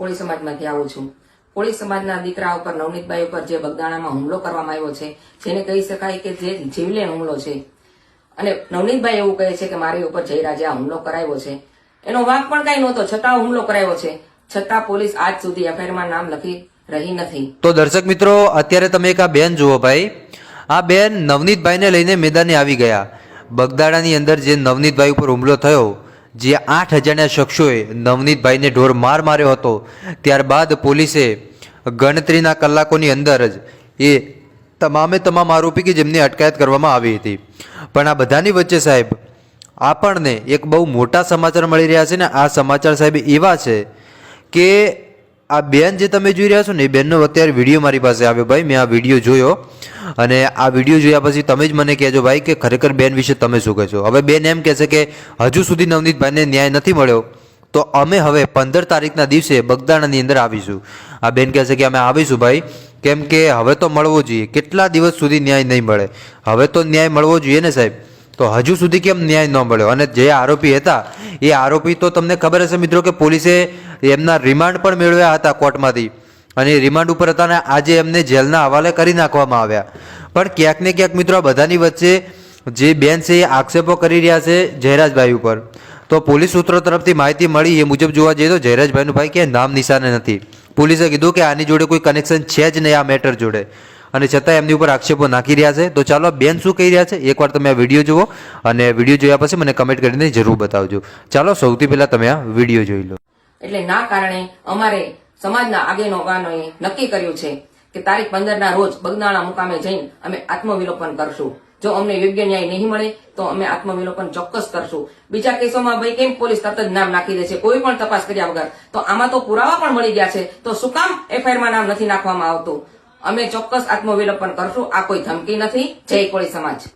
કોળી સમાજમાંથી આવું છું. કોળી સમાજના દીકરા ઉપર, નવનીતભાઈ ઉપર જે બગદાણામાં હુમલો કરવામાં આવ્યો છે, જેને કહી શકાય કે જે જીવલેણ હુમલો છે. અને નવનીતભાઈ એવું કહે છે કે મારી ઉપર જયરાજે આ હુમલો કરાવ્યો છે. એનો વાંક પણ કઈ નહોતો, છતાં હુમલો કરાવ્યો છે. છતાં પોલીસ આજ સુધી એફઆઈઆરમાં નામ લખી રહી નથી. તો દર્શક મિત્રો, અત્યારે તમે એક આ બેન જુઓ ભાઈ. આ બેન નવનીતભાઈને લઈને મેદાને આવી ગયા. બગદાડાની અંદર જે નવનીતભાઈ ઉપર હુમલો થયો જે આઠ હજારના શખ્સોએ નવનીતભાઈને ઢોર માર માર્યો હતો, ત્યારબાદ પોલીસે ગણતરીના કલાકોની અંદર જ એ તમામે તમામ આરોપી કે જેમની અટકાયત કરવામાં આવી હતી. પણ આ બધાની વચ્ચે સાહેબ, આપણને એક બહુ મોટા સમાચાર મળી રહ્યા છે ને આ સમાચાર સાહેબ એવા છે કે આ બેન જે તમે જોઈ રહ્યા છો ને, એ બેનનો અત્યારે વીડિયો મારી પાસે આવ્યો ભાઈ, મેં આ વીડિયો જોયો અને આ વીડિયો જોયા પછી તમે જ મને કહેજો ભાઈ કે ખરેખર બેન વિશે તમે શું કહેશો? હવે બેન એમ કહેશે કે હજુ સુધી નવનીતભાઈને ન્યાય નથી મળ્યો, તો અમે હવે પંદર તારીખના દિવસે બગદાણાની અંદર આવીશું. આ બેન કહેશે કે અમે આવીશું ભાઈ, કેમ કે હવે તો મળવો જોઈએ. કેટલા દિવસ સુધી ન્યાય નહીં મળે? હવે તો ન્યાય મળવો જોઈએ ને સાહેબ? તો હજુ સુધી કેમ ન્યાય ન મળ્યો? અને જે આરોપી હતા, એ આરોપી તો તમને ખબર હશે મિત્રો કે પોલીસે એમના રિમાન્ડ પણ મેળવ્યા હતા કોર્ટમાંથી. અને રિમાન્ડ ઉપર હતા અને આજે એમને જેલના હવાલે કરી નાખવામાં આવ્યા. પણ ક્યાંક ને ક્યાંક મિત્રો બધાની વચ્ચે જે બેન છે એ આક્ષેપો કરી રહ્યા છે જયરાજભાઈ ઉપર. તો પોલીસ સૂત્રો તરફથી માહિતી મળી એ મુજબ જોવા જઈએ તો જયરાજભાઈનું ભાઈ કે નામ નિશાને નથી. પોલીસે કીધું કે આની જોડે કોઈ કનેક્શન છે જ નહીં આ મેટર જોડે. અને છતાં એમની ઉપર આક્ષેપો નાખી રહ્યા છે. તો ચાલો બેન શું કહી રહ્યા છે? એકવાર તમે આ વીડિયો જુઓ અને વીડિયો જોયા પછી મને કમેન્ટ કરીને જરૂર બતાવજો. ચાલો સૌથી પહેલાં તમે આ વીડિયો જોઈ લો. એટલે ના કારણે અમારે સમાજના આગેવાનોએ નક્કી કર્યું છે કે તારીખ પંદર ના રોજ બગદાણા મુકામે જઈને અમે આત્મવિલોપન કરશું. જો અમને યોગ્ય ન્યાય નહીં મળે, તો અમે આત્મવિલોપન ચોક્કસ કરશું. બીજા કેસોમાં ભાઈ કેમ પોલીસ તરત જ નામ નાખી દે છે? કોઈ પણ તપાસ કર્યા વગર. તો આમાં તો પુરાવા પણ મળી ગયા છે. તો શું કામ એફઆઈઆરમાં નામ નથી નાખવામાં આવતું? અમે ચોક્કસ આત્મવિલોપન કરશું. આ કોઈ ધમકી નથી. જય કોળી સમાજ.